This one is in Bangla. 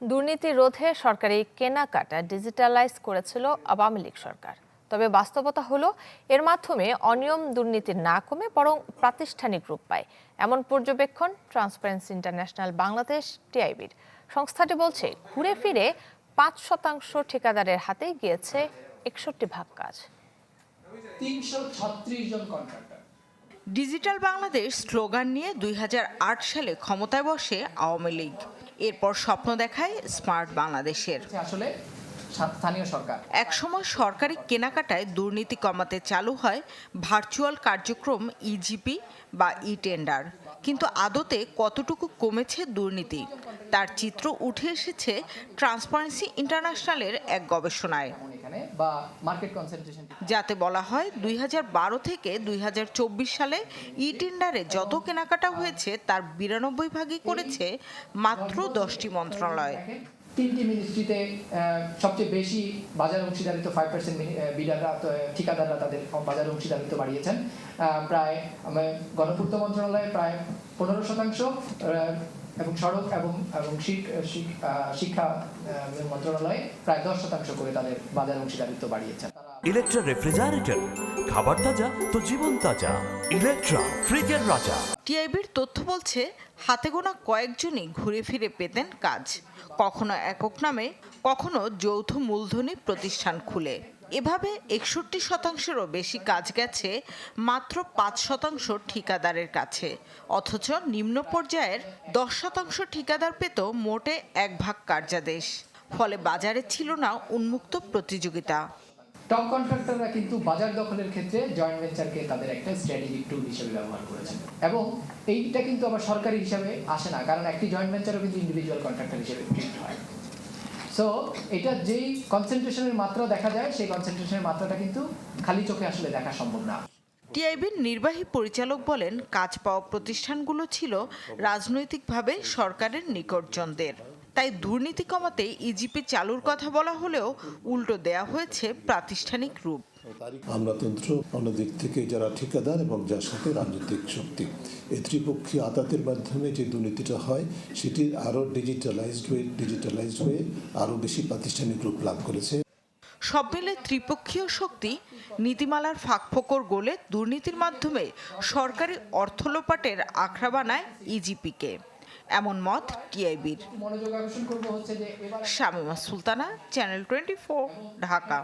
দুর্নীতি রোধে সরকারি কেনাকাটা ডিজিটালাইজ করেছিল আওয়ামী লীগ সরকার। তবে বাস্তবতা হলো এর মাধ্যমে অনিয়ম দুর্নীতি না কমে বরং প্রাতিষ্ঠানিক রূপ পায়। এমন পর্যবেক্ষণ ট্রান্সপারেন্সি ইন্টারন্যাশনাল বাংলাদেশ টিআইবির। সংস্থাটি বলছে ঘুরে ফিরে পাঁচ শতাংশ ঠিকাদারের হাতেই গিয়েছে একষট্টি ভাগ কাজ। তিনশো ছত্রিশ জন কন্ট্রাক্টর ডিজিটাল বাংলাদেশ স্লোগান নিয়ে দুই হাজার আট সালে ক্ষমতায় বসে আওয়ামী লীগ। এরপর স্বপ্ন দেখায় স্মার্ট বাংলাদেশের। আসলে সা- স্থানীয় সরকার। একসময় সরকারি কেনাকাটায় দুর্নীতি কমাতে চালু হয় ভার্চুয়াল কার্যক্রম ইজিপি বা ই টেন্ডার কিন্তু আদতে কতটুকু কমেছে দুর্নীতি? তার চিত্র উঠে এসেছে ট্রান্সপারেন্সি ইন্টারন্যাশনালের এক গবেষণায়। যাতে বলা হয় দুই হাজার বারো থেকে দুই হাজার চব্বিশ সালে ই টেন্ডারে যত কেনাকাটা হয়েছে তার বিরানব্বই ভাগই করেছে মাত্র দশটি মন্ত্রণালয়। তিনটি মিনিস্ট্রিতে সবচেয়ে বেশি বাজার অংশীদারিত্ব ফাইভ পার্সেন্ট বিডাররা ঠিকাদাররা তাদের বাজার অংশীদারিত্ব বাড়িয়েছেন। প্রায় গণপূর্ত মন্ত্রণালয়ে প্রায় পনেরো শতাংশ এবং সড়ক এবং এবং শিক- শিক- শিক্ষা মন্ত্রণালয়ে প্রায় দশ শতাংশ করে তাদের বাজার অংশীদারিত্ব বাড়িয়েছেন। ইলেকট্রা রেফ্রিজারেটর খাবার তাজা তো জীবন তাজা। ইলেকট্রা ফ্রিজের রাজা। টিআইবির তথ্য বলছে, হাতে গোনা কয়েকজনই ঘুরে ফিরে পেতেন কাজ। কখনো একক নামে, কখনো যৌথ মূলধনী প্রতিষ্ঠান খুলে। এভাবে একষট্টি শতাংশেরও বেশি কাজ গেছে, মাত্র পাঁচ শতাংশ ঠিকাদারের কাছে। অথচ নিম্ন পর্যায়ের দশ শতাংশ ঠিকাদার পেত মোটে এক ভাগ কার্যাদেশ। ফলে বাজারে ছিল না উন্মুক্ত প্রতিযোগিতা। টপ কন্ট্রাক্টররা কিন্তু বাজার দখলের ক্ষেত্রে জয়েন্ট ভেঞ্চারকে তাদের একটা স্ট্র্যাটেজিক টুল হিসেবে ব্যবহার করেছেন। এবং এইটা কিন্তু আবার সরকারি হিসাবে আসে না, কারণ একটি জয়েন্ট ভেঞ্চারও কিন্তু ইন্ডিভিজুয়াল কন্ট্রাক্টর হিসেবে ট্রিট হয়। সো এটা যেই কনসেন্ট্রেশনের মাত্রা দেখা যায়, সেই কনসেন্ট্রেশনের মাত্রাটা কিন্তু খালি চোখে আসলে দেখা সম্ভব না। টিআইবির নির্বাহী পরিচালক বলেন, কাজ পাওয়া প্রতিষ্ঠানগুলো ছিল রাজনৈতিকভাবে সরকারের নিকটজনদের। তাই দুর্নীতি কমাতে ইজিপি চালুর কথা বলা হলেও উল্টো দেয়া হয়েছে প্রাতিষ্ঠানিক রূপ। আমলাতন্ত্র, অন্যদিক থেকে যারা ঠিকাদার এবং যার সাথে রাজনৈতিক শক্তি। এই ত্রিপক্ষীয় আদাতের মাধ্যমে যে দুর্নীতিটা হয় সেটি আরও ডিজিটালাইজড হয়ে ডিজিটালাইজড হয়ে আরও বেশি প্রাতিষ্ঠানিক রূপ লাভ করেছে। সব মিলে ত্রিপক্ষীয় শক্তি নীতিমালার ফাঁকফোকর গোলে দুর্নীতির মাধ্যমে সরকারি অর্থ লোপাটের আখড়া বানায় ইজিপিকে এমন মত টিআইবির শামিমা সুলতানা চ্যানেল টোয়েন্টি ঢাকা।